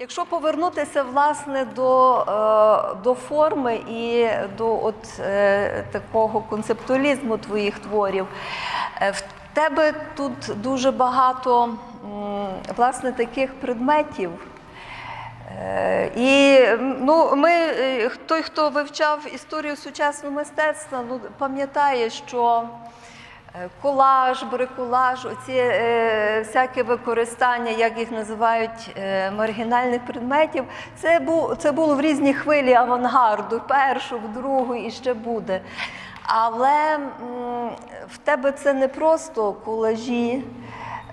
Якщо повернутися власне до, е, до форми і до от, е, такого концептуалізму твоїх творів, е, в тебе тут дуже багато власне таких предметів. І ну, ми, той, хто вивчав історію сучасного мистецтва, ну, пам'ятає, що колаж, брикулаж, оці е, всяке використання, як їх називають, е, маргінальних предметів, це, бу, це було в різні хвилі авангарду, першу, в другу і ще буде. Але м, в тебе це не просто колажі.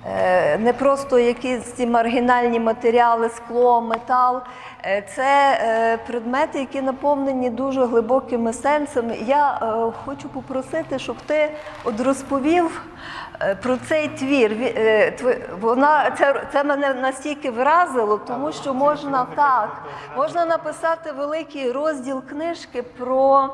Е, не просто якісь ці маргінальні матеріали, скло, метал. Е, Це е, предмети, які наповнені дуже глибокими сенсами. Я хочу попросити, щоб ти от розповів про цей твір. Ві- тв- Вона це, це мене настільки вразило, тому що можна так, можна написати великий розділ книжки про.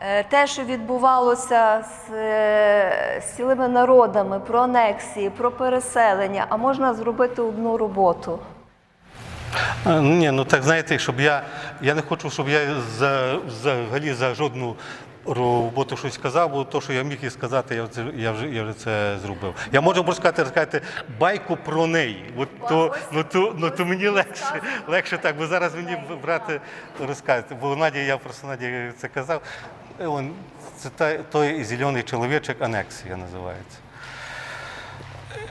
Е, Те, що відбувалося з, е, з цілими народами, про анексії, про переселення, а можна зробити одну роботу. Ну, Ні, ну так знаєте, щоб я. Я не хочу, щоб я за, взагалі за жодну роботу щось сказав, бо то, що я міг і сказати, я, це, я, вже, я вже це зробив. Я можу просто сказати, розказати байку про неї. От то, ну, то, ну, то мені легше, легше так, бо зараз мені брати розказати. Бо Надя, я просто Наді це казав. Е, Он, це той, зелений чоловічок анексія називається.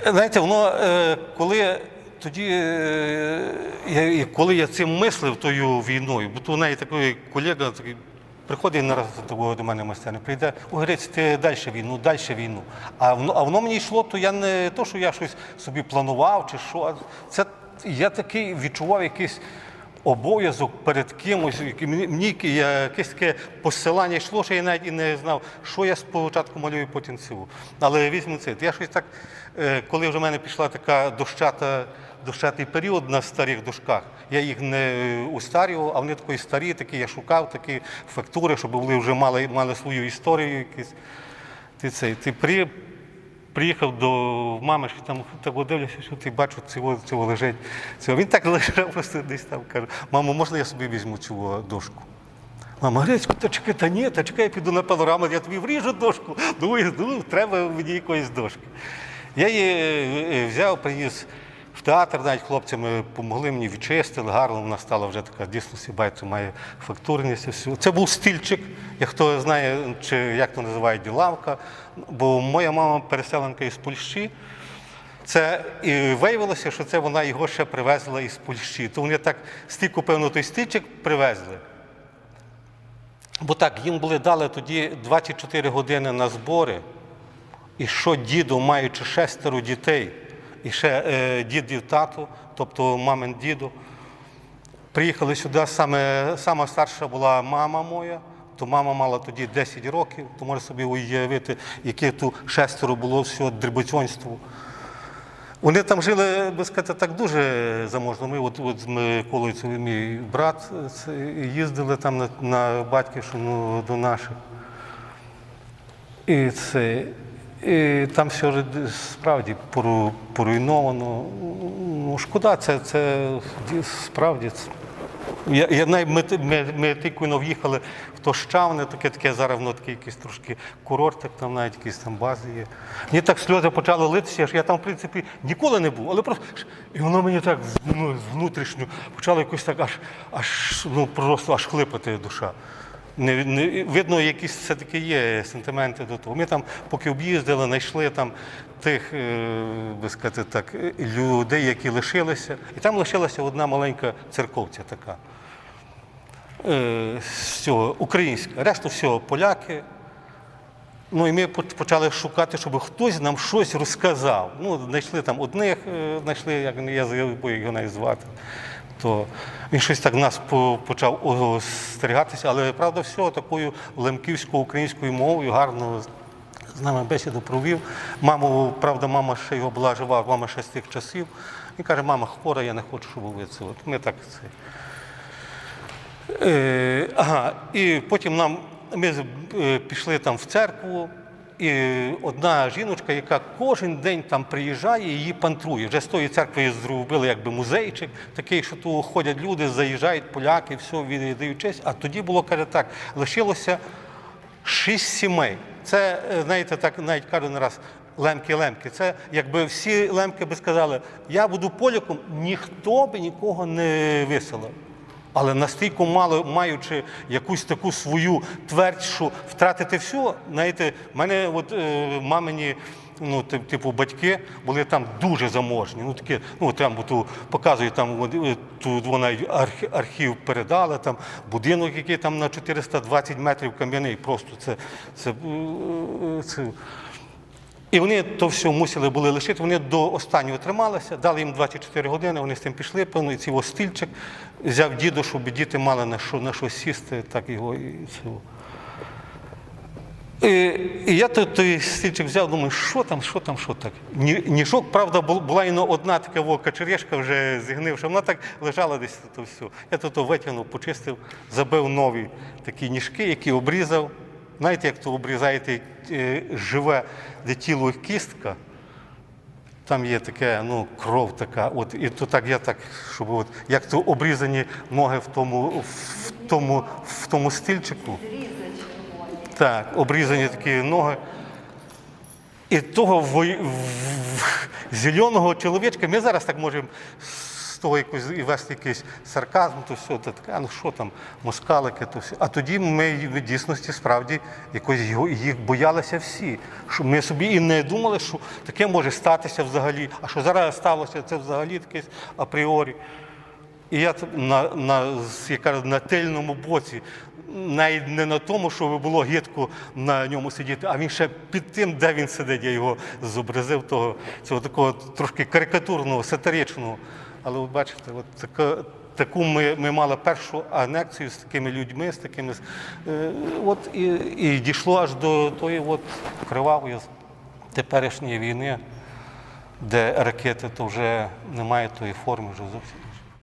Знаєте, воно е, коли тоді, е, я, коли я цим мислив тою війною, бо то у неї такий колега такий, приходить нараз до до мене в майстерню, прийде, о, Грець, ти далі війну, далі війну. А воно, а воно мені йшло, то я не то, що я щось собі планував чи що. Це я такий відчував якийсь обов'язок перед кимось, мені, якесь таке посилання йшло, що я навіть і не знав, що я спочатку малюю, потім цього. Але візьму це. Я щось так, е, коли вже в мене пішла така дощата, дощатий період на старих дошках, я їх не устарював, а вони такі старі, такі я шукав, такі фактури, щоб вони вже мали, мали свою історію якусь. Ти цей, ти при, приїхав до мами, що там так дивлюся, що ти бачу, цього, цього лежить. Цього. Він так лежав просто десь там каже, мамо, можна я собі візьму цю дошку? Мама, Грицько, та чекай, та ні, та чекай, я піду на панораму, я тобі вріжу дошку. Думаю, ну, треба мені якоїсь дошки. Я її е, взяв, приніс в театр, навіть хлопцями допомогли мені, відчистили, гарно вона стала вже така дійсно сібайцю, має фактурність. і все. Це був стільчик, як хто знає, чи як то називають лавка. Бо моя мама переселенка із Польщі. Це і виявилося, що це вона його ще привезла із Польщі. То вони так стільки, певно, той стільчик привезли. Бо так, їм були дали тоді 24 години на збори. І що діду, маючи шестеро дітей, і ще е, дідів тату, тобто мамин діду, приїхали сюди, саме, сама старша була мама моя, то мама мала тоді 10 років, то може собі уявити, яке тут шестеро було всього дрібоцьонство. Вони там жили, би сказати, так дуже заможно. Ми от, от з Миколою, це мій брат, це, їздили там на, на батьківщину до наших. І це. І там все справді поруйновано. Ну, шкода, це, це справді. Я, я навіть ми, ми, в'їхали в Тощавне, таке таке зараз воно таке якийсь трошки курортик, там навіть якісь там бази є. Мені так сльози почали литися, що я там, в принципі, ніколи не був, але просто і воно мені так ну, внутрішньо почало якось так аж, аж ну, просто аж хлипати душа. Не, не, видно, якісь все-таки є сентименти до того. Ми там, поки об'їздили, знайшли там тих, е, би сказати так, людей, які лишилися. І там лишилася одна маленька церковця така. Е, з українська. Решту всього поляки. Ну і ми почали шукати, щоб хтось нам щось розказав. Ну, знайшли там одних, е, знайшли, як я забув його навіть звати. То він щось так нас почав остерігатися, але правда, все такою лемківською українською мовою гарно з нами бесіду провів. Маму, правда, мама ще його була жива, мама ще з тих часів. Він каже, мама хвора, я не хочу, щоб ви це. От Ми так це. Е, ага, і потім нам ми е, пішли там в церкву, одна жіночка, яка кожен день там приїжджає її пантрує. Вже з тої церкви зробили якби музейчик, такий, що тут ходять люди, заїжджають поляки, все віддають честь. А тоді було каже так: лишилося шість сімей. Це, е, знаєте, так навіть кажу не раз. Лемки-лемки. Це якби всі лемки би сказали, я буду поляком, ніхто би нікого не виселив. Але настільки мало маючи якусь таку свою твердь, що втратити все, знаєте, мене от е, мамині. Ну, тип- типу, батьки були там дуже заможні. Ну, такі, ну, там ту, показують, там е, тут вона архів, передала, там будинок, який там на 420 метрів кам'яний. Просто це, це, е, це і вони то все мусили були лишити. Вони до останнього трималися, дали їм 24 години, вони з тим пішли, певно, і цей стільчик взяв діду, щоб діти мали на що, на що сісти, так його і цього. І, і я той, той стільчик взяв, думаю, що там, що там, що так. Ні, ніжок, правда, була іно одна така во, вже зігнивша, вона так лежала десь то все. Я то витягнув, почистив, забив нові такі ніжки, які обрізав. Знаєте, як то обрізаєте е, живе, де тіло кістка, там є таке, ну, кров така. От, і то так я так, щоб от, як то обрізані ноги в тому, в тому, в тому стільчику. Так, обрізані такі ноги. І того вой- в- зеленого чоловічка, ми зараз так можемо того якось і вести якийсь сарказм, то все, то таке, ну що там, москалики, то все. А тоді ми в дійсності справді якось їх боялися всі. Що ми собі і не думали, що таке може статися взагалі. А що зараз сталося, це взагалі таке апріорі. І я на, на, з- я кажу, на тильному боці, навіть не на тому, щоб було гидко на ньому сидіти, а він ще під тим, де він сидить, я його зобразив, того, цього такого трошки карикатурного, сатиричного. Але ви бачите, от така, таку ми, ми мали першу анексію з такими людьми, з такими. Е, от, і, і дійшло аж до тої от кривавої теперішньої війни, де ракети то вже немає тої форми вже зовсім.